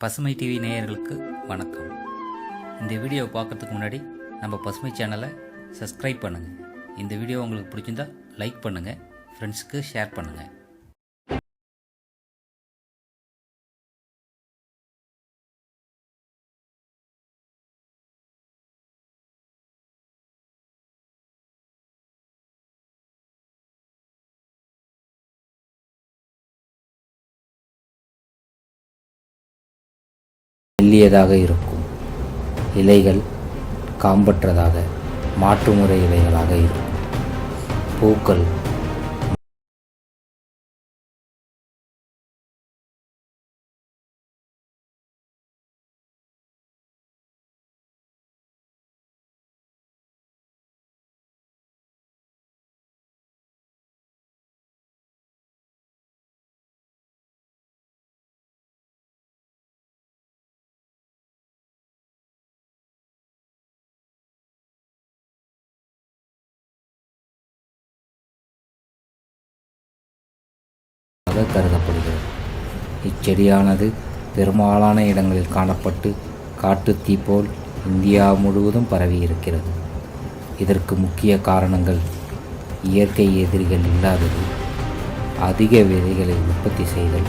பசுமை டிவி நேயர்களுக்கு வணக்கம். இந்த வீடியோவை பார்க்கறதுக்கு முன்னாடி நம்ம பசுமை சேனலை சப்ஸ்கிரைப் பண்ணுங்கள் இந்த வீடியோ உங்களுக்கு பிடிச்சிருந்தா லைக் பண்ணுங்கள் ஃப்ரெண்ட்ஸுக்கு ஷேர் பண்ணுங்கள் மெல்லியதாக இருக்கும். இலைகள் காம்பற்றதாக மாற்றுமுறை இலைகளாக இருக்கும். பூக்கள் ஆக கருதப்படுகிறது. இச்செடியானது பெரும்பாலான இடங்களில் காணப்பட்டு காட்டுத்தீ போல் இந்தியா முழுவதும் பரவி இருக்கிறது இதற்கு முக்கிய காரணங்கள் இயற்கை எதிரிகள் இல்லாதது அதிக விதைகளை உற்பத்தி செய்தல்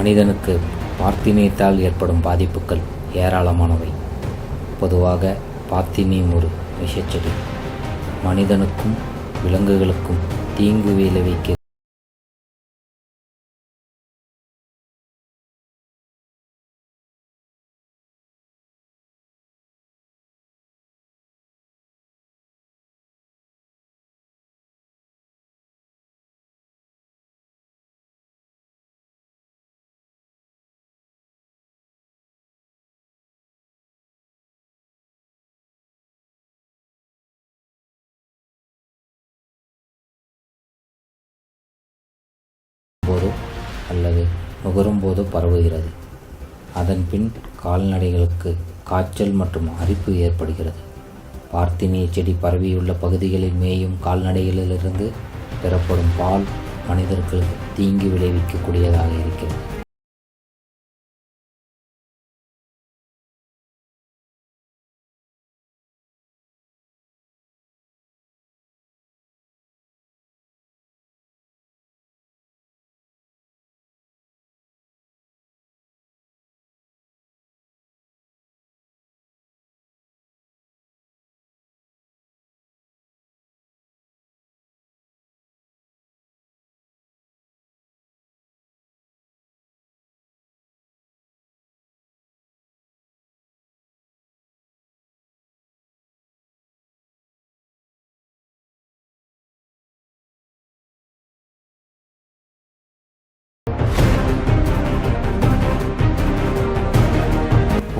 மனிதனுக்கு பார்த்தினியத்தால் ஏற்படும் பாதிப்புகள் ஏராளமானவை. பொதுவாக பார்த்தினியம் ஒரு விஷச்செடி. மனிதனுக்கும் விலங்குகளுக்கும் தீங்கு விளைவிக்க போதோ அல்லது நுகரும் போதோ பரவுகிறது. அதன் பின் கால்நடைகளுக்கு காய்ச்சல் மற்றும் அரிப்பு ஏற்படுகிறது. பார்த்தினிய செடி பரவியுள்ள பகுதிகளில் மேயும் கால்நடைகளிலிருந்து பெறப்படும் பால் மனிதர்களுக்கு தீங்கு விளைவிக்கக்கூடியதாக இருக்கிறது.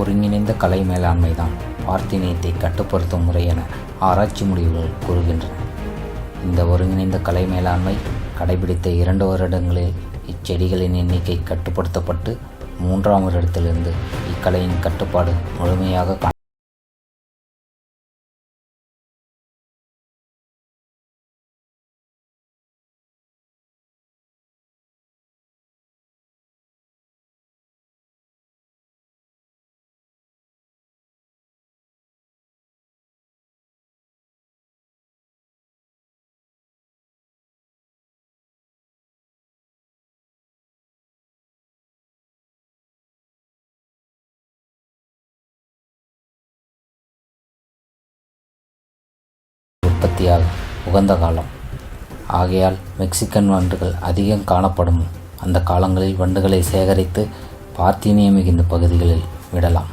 ஒருங்கிணைந்த கலை மேலாண்மை தான் பார்த்தினியத்தை கட்டுப்படுத்தும் முறை என ஆராய்ச்சி முடிவுகள் கூறுகின்றன. இந்த ஒருங்கிணைந்த கலை மேலாண்மை கடைபிடித்த இரண்டு வருடங்களில் இச்செடிகளின் எண்ணிக்கை கட்டுப்படுத்தப்பட்டு மூன்றாம் வருடத்திலிருந்து இக்கலையின் கட்டுப்பாடு முழுமையாக உற்பத்தியால் உற்பத்தியாக உகந்த காலம். ஆகையால் மெக்சிகன் வண்டுகள் அதிகம் காணப்படும். அந்த காலங்களில் வண்டுகளை சேகரித்து பார்த்தீனியம் மிகுந்த பகுதிகளில் விடலாம்.